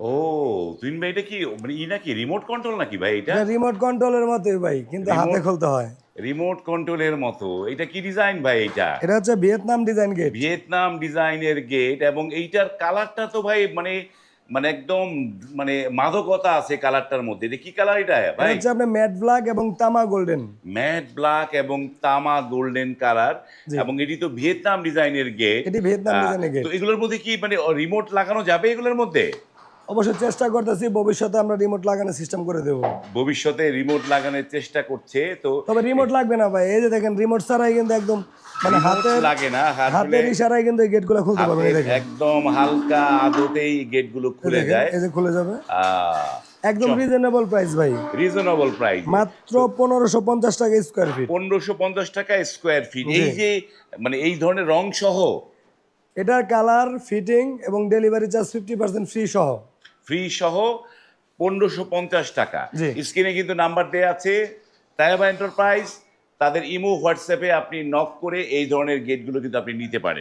ও তুইন ভাই এটা কি মানে ই নাকি রিমোট কন্ট্রোল নাকি ভাই এটা? রিমোট কন্ট্রোলের মতোই ভাই কিন্তু হাতে খুলতে হয়। রিমোট কন্ট্রোলের মতো এটা কি ডিজাইন ভাই এটা? এটা হচ্ছে ভিয়েতনাম ডিজাইন গেট ভিয়েতনাম ডিজাইনের গেট এবং এইটার কালারটা তো ভাই মানে মানে একদম মানে মাদকতা আছে কালারটার মধ্যে। এটা কি কালার এটা এটা ভাই? হচ্ছে আপনার ম্যাট ব্ল্যাক এবং তামা গোল্ডেন ম্যাট ব্ল্যাক এবং তামা গোল্ডেন কালার এবং এটি তো ভিয়েতনাম ডিজাইনের গেট এটি ভিয়েতনাম ডিজাইনের গেট তো এগুলোর মধ্যে কি মানে রিমোট লাগানো যাবে এগুলোর মধ্যে? অবশ্যই চেষ্টা করতেছি ভবিষ্যতে আমরা রিমোট লাগানোর সিস্টেম করে দেবো। ভবিষ্যতে রিমোট লাগানোর চেষ্টা করছে তো তবে রিমোট লাগবে না ভাই এই যে দেখেন রিমোট ছাড়াই কিন্তু একদম মানে হাতের লাগে না হাতের ইশারায় কিন্তু এই গেটগুলো খুলতে পারবেন এই দেখেন। একদম হালকা আদতেই গেটগুলো খুলে যায়। এই যে খুলে যাবে। একদম রিজনেবল প্রাইস ভাই। রিজনেবল প্রাইস মাত্র পনেরোশো পঞ্চাশ টাকা স্কোয়ার ফিট পনেরোশো পঞ্চাশ টাকা স্কোয়ার ফিট এই যে মানে এই ধরনের রং সহ এটার কালার ফিটিং এবং delivery charge fifty percent free সহ। ফ্রি সহ পনেরোশো পঞ্চাশ টাকা। স্ক্রিনে কিন্তু নাম্বার দেওয়া আছে তাইবা এন্টারপ্রাইজ তাদের ইমো হোয়াটসঅ্যাপে আপনি নক করে এই ধরনের গেটগুলো কিন্তু আপনি নিতে পারেন।